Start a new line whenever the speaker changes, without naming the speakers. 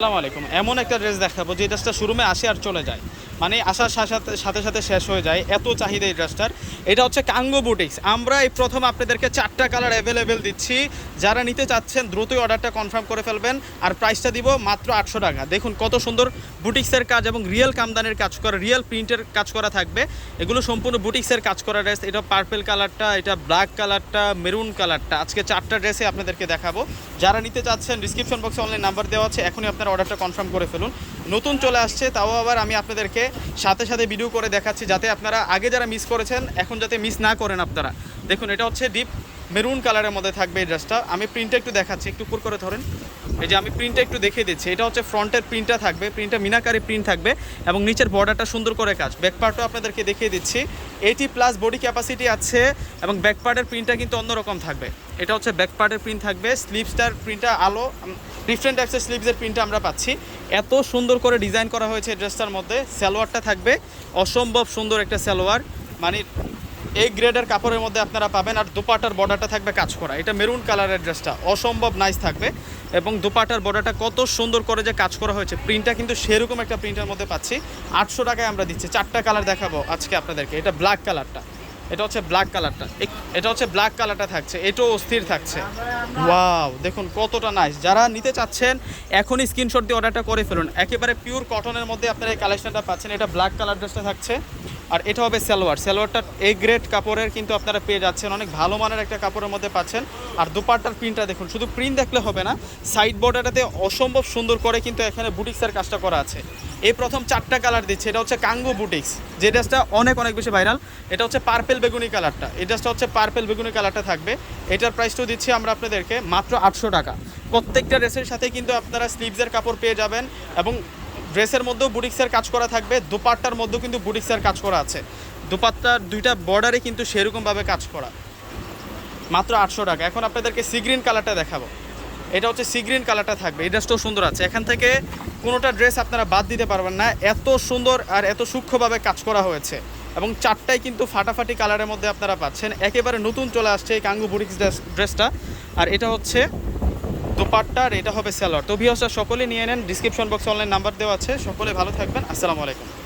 আসসালামু আলাইকুম। এমন একটা ড্রেস দেখাবো যে ড্রেসটা শোরুমে আসে আর চলে যায়। মানে আসার সাথে সাথে সাথে শেষ হয়ে যায়। এত চাহিদা এই ড্রেসটার। এটা হচ্ছে কাঙ্গো বুটিক্স। আমরা এই প্রথম আপনাদেরকে চারটা কালার অ্যাভেলেবেল দিচ্ছি। যারা নিতে চাচ্ছেন, দ্রুতই অর্ডারটা কনফার্ম করে ফেলবেন। আর প্রাইসটা দিব মাত্র আটশো টাকা। দেখুন কত সুন্দর বুটিক্সের কাজ এবং রিয়েল কামদানের কাজ করা রিয়েল প্রিন্টের কাজ করা থাকবে। এগুলো সম্পূর্ণ বুটিক্সের কাজ করা ড্রেস এটা পার্পেল কালারটা, এটা ব্ল্যাক কালারটা মেরুন কালারটা। আজকে চারটা ড্রেসে আপনাদেরকে দেখাবো। যারা নিতে চাচ্ছেন ডিসক্রিপশন বক্সে অনলাইন নাম্বার দেওয়া আছে। এখনই আপনারা অর্ডারটা কনফার্ম করে ফেলুন। নতুন চলে আসছে, তাও আবার আমি আপনাদেরকে সাথে সাথে ভিডিও করে দেখাচ্ছি যাতে আপনারা আগে যারা মিস করেছেন, এখন যাতে মিস না করেন আপনারা। দেখুন, এটা হচ্ছে ডিপ মেরুন কালারের মধ্যে থাকবে এই ড্রেসটা আমি প্রিন্টটা একটু দেখাচ্ছি, একটু উপর করে ধরেন। এই যে আমি প্রিন্টটা একটু দেখিয়ে দিচ্ছি, এটা হচ্ছে ফ্রন্টের প্রিন্টটা থাকবে প্রিন্টটা মিনাকারি প্রিন্ট থাকবে এবং নিচের বর্ডারটা সুন্দর করে কাজ। ব্যাক পার্টও আপনাদেরকে দেখিয়ে দিচ্ছি। এইটি প্লাস বডি ক্যাপাসিটি আছে এবং ব্যাক পার্টের প্রিন্টটা কিন্তু অন্যরকম থাকবে। এটা হচ্ছে ব্যাক পার্টের প্রিন্ট থাকবে স্লিপসটার প্রিন্টটা আলো ডিফারেন্ট টাইপসের স্লিভসের প্রিন্টটা আমরা পাচ্ছি। এত সুন্দর করে ডিজাইন করা হয়েছে ড্রেসটার মধ্যে। সালোয়ারটা থাকবে। অসম্ভব সুন্দর একটা সালোয়ার। মানে এই গ্রেডের কাপড়ের মধ্যে আপনারা পাবেন। আর দুপাটার বর্ডারটা থাকবে কাজ করা এটা মেরুন কালারের ড্রেসটা অসম্ভব নাইস থাকবে। এবং দুপাটার বর্ডারটা কত সুন্দর করে যে কাজ করা হয়েছে। প্রিন্টটা কিন্তু সেরকম একটা প্রিন্টের মধ্যে পাচ্ছি। আটশো টাকায় আমরা দিচ্ছি। চারটা কালার দেখাবো আজকে আপনাদেরকে। এটা ব্ল্যাক কালারটা এটা হচ্ছে ব্ল্যাক কালারটা এটা হচ্ছে ব্ল্যাক কালারটা থাকছে, এটাও অস্থির থাকছে। ওয়াও দেখুন কতটা নাইস যারা নিতে চাচ্ছেন, এখনই স্ক্রিনশট দিয়ে অর্ডারটা করে ফেলুন। একেবারে পিওর কটনের মধ্যে আপনারা এই কালেকশনটা পাচ্ছেন। এটা ব্ল্যাক কালার ড্রেসটা থাকছে। আর এটা হবে সালোয়ার। সালোয়ারটা এ গ্রেড কাপড়ের কিন্তু আপনারা পেয়ে যাচ্ছেন। অনেক ভালো মানের একটা কাপড়ের মধ্যে পাচ্ছেন। আর দুপাট্টার প্রিন্টটা দেখুন, শুধু প্রিন্ট দেখলে হবে না সাইড বর্ডারটাতে অসম্ভব সুন্দর করে কিন্তু এখানে বুটিক্সের কাজটা করা আছে। এই প্রথম চারটা কালার দিচ্ছে, এটা হচ্ছে কাঙ্গো বুটিক্স যে ড্রেসটা অনেক অনেক বেশি ভাইরাল এটা হচ্ছে পার্পেল বেগুনি কালারটা এই ড্রেসটা হচ্ছে পার্পেল বেগুনি কালারটা থাকবে। এটার প্রাইসটাও দিচ্ছি আমরা আপনাদেরকে মাত্র আটশো টাকা। প্রত্যেকটা ড্রেসের সাথে কিন্তু আপনারা স্লিভসের কাপড় পেয়ে যাবেন এবং ড্রেসের মধ্যেও বুটিক্সের কাজ করা থাকবে, দুপাট্টার মধ্যেও কিন্তু বুটিক্সের কাজ করা আছে। দুপাট্টার দুইটা বর্ডারে কিন্তু সেরকমভাবে কাজ করা। মাত্র আটশো টাকা। এখন আপনাদেরকে সি গ্রিন কালারটা দেখাবো। এটা হচ্ছে সি গ্রিন কালারটা থাকবে। এই ড্রেসটাও সুন্দর আছে। এখান থেকে কোনোটা ড্রেস আপনারা বাদ দিতে পারবেন না। এত সুন্দর আর এত সূক্ষ্মভাবে কাজ করা হয়েছে। এবং চারটাই কিন্তু ফাটাফাটি কালারের মধ্যে আপনারা পাচ্ছেন। একেবারে নতুন চলে আসছে এই কাঙ্গু বুটিক্স ড্রেসটা। আর এটা হচ্ছে দোপাট্টা আর এটা হবে স্যালোয়ার তো ভিওসটা সকলে নিয়ে নেন ডিসক্রিপশন বক্সে অনলাইন নাম্বার দেওয়া আছে। সকলে ভালো থাকবেন। আসসালামু আলাইকুম।